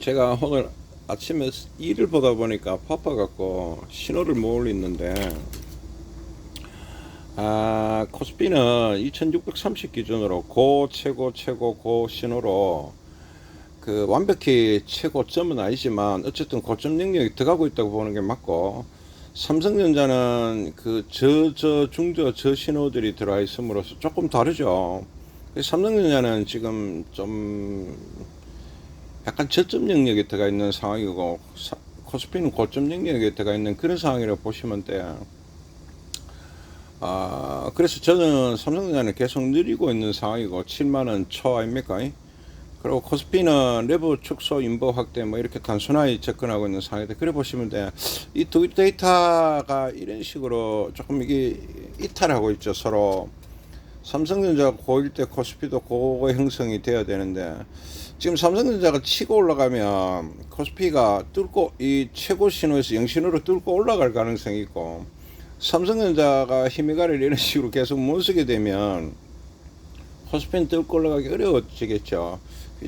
제가 오늘 아침에 일을 보다 보니까 바빠갖고 신호를 못 올리는데 아 코스피는 2630 기준으로 고 최고 최고 고 신호로 그 완벽히 최고점은 아니지만 어쨌든 고점 능력이 들어가고 있다고 보는 게 맞고 삼성전자는 그 저저 중저 저 신호들이 들어와 있음으로써 조금 다르죠. 삼성전자는 지금 좀 약간 저점 영역에 들어가 있는 상황이고 사- 코스피는 고점 영역에 들어가 있는 그런 상황이라고 보시면 돼요. 아 그래서 저는 삼성전자는 계속 느리고 있는 상황이고 7만 원 초 아닙니까? 그리고 코스피는 레버 축소 인버 확대 뭐 이렇게 단순하게 접근하고 있는 상황인데 그래 보시면 돼요. 이 두 데이터가 이런 식으로 조금 이게 이탈하고 있죠 서로. 삼성전자가 고일 때 코스피도 고거 형성이 돼야 되는데 지금 삼성전자가 치고 올라가면 코스피가 뚫고 이 최고 신호에서 영신호로 뚫고 올라갈 가능성이 있고 삼성전자가 힘이 가를 이런 식으로 계속 못 쓰게 되면 코스피는 뚫고 올라가기 어려워지겠죠.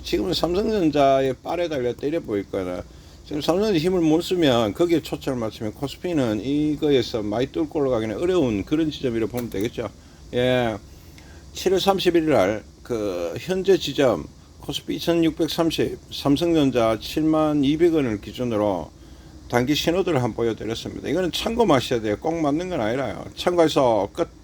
지금은 삼성전자의 빨에 달려 때려 보일 거나 지금 삼성전자 힘을 못 쓰면 거기에 초점을 맞추면 코스피는 이거에서 많이 뚫고 올라가기는 어려운 그런 지점이라고 보면 되겠죠. 예. 7월 31일 날 그 현재 지점 코스피 2630 삼성전자 7만 200원을 기준으로 단기 신호들을 한번 보여드렸습니다. 이거는 참고 마셔야 돼요. 꼭 맞는 건 아니라요. 참고해서 끝.